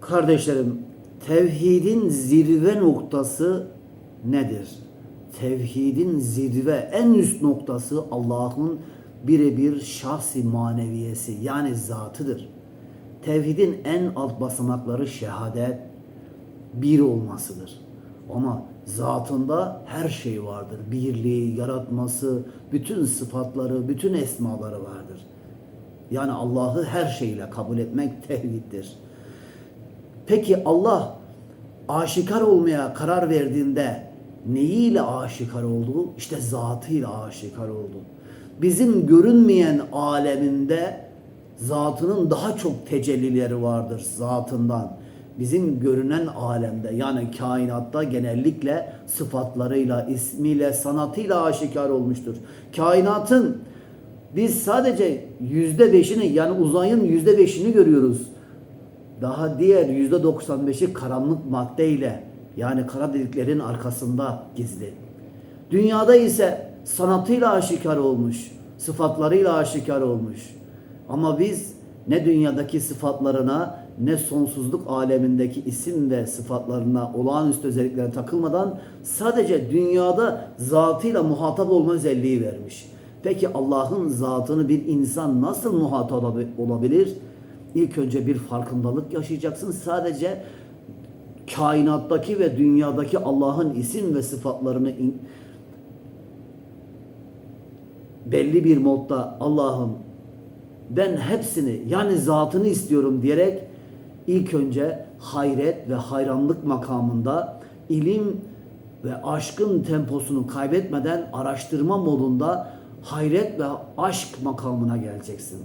Kardeşlerim, tevhidin zirve noktası nedir? Tevhidin zirve en üst noktası Allah'ın birebir şahsi maneviyesi yani zatıdır. Tevhidin en alt basamakları şehadet, bir olmasıdır. Ama zatında her şey vardır. Birliği, yaratması, bütün sıfatları, bütün esmaları vardır. Yani Allah'ı her şeyle kabul etmek tevhiddir. Peki Allah aşikar olmaya karar verdiğinde neyiyle aşikar oldu? İşte zatıyla aşikar oldu. Bizim görünmeyen aleminde zatının daha çok tecellileri vardır zatından. Bizim görünen alemde yani kainatta genellikle sıfatlarıyla, ismiyle, sanatıyla aşikar olmuştur. Kainatın biz sadece yüzde beşini yani uzayın yüzde beşini görüyoruz. Daha diğer yüzde 95'i karanlık maddeyle yani kara deliklerin arkasında gizli. Dünyada ise sanatıyla aşikar olmuş, sıfatlarıyla aşikar olmuş. Ama biz ne dünyadaki sıfatlarına ne sonsuzluk alemindeki isim ve sıfatlarına olağanüstü özelliklere takılmadan sadece dünyada zatıyla muhatap olma özelliği vermiş. Peki Allah'ın zatını bir insan nasıl muhatap olabilir? İlk önce bir farkındalık yaşayacaksın. Sadece kainattaki ve dünyadaki Allah'ın isim ve sıfatlarını belli bir modda Allah'ım ben hepsini yani zatını istiyorum diyerek ilk önce hayret ve hayranlık makamında ilim ve aşkın temposunu kaybetmeden araştırma modunda hayret ve aşk makamına geleceksin.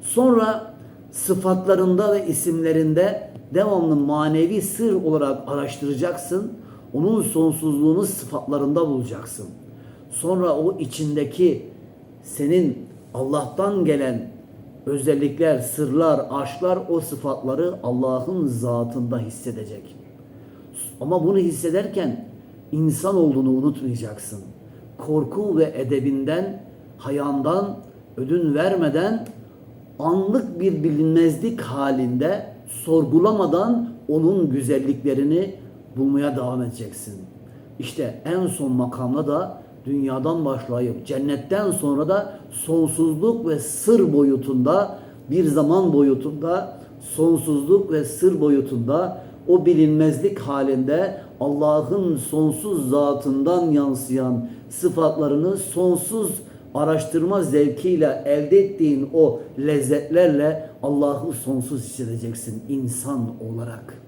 Sonra sıfatlarında ve isimlerinde devamlı manevi sır olarak araştıracaksın. Onun sonsuzluğunu sıfatlarında bulacaksın. Sonra o içindeki senin Allah'tan gelen özellikler, sırlar, aşklar o sıfatları Allah'ın zatında hissedecek. Ama bunu hissederken insan olduğunu unutmayacaksın. Korku ve edebinden, hayandan ödün vermeden anlık bir bilinmezlik halinde sorgulamadan onun güzelliklerini bulmaya devam edeceksin. İşte en son makamda da dünyadan başlayıp cennetten sonra da sonsuzluk ve sır boyutunda bir zaman boyutunda sonsuzluk ve sır boyutunda o bilinmezlik halinde Allah'ın sonsuz zatından yansıyan sıfatlarını sonsuz araştırma zevkiyle elde ettiğin o lezzetlerle Allah'ı sonsuz hissedeceksin insan olarak.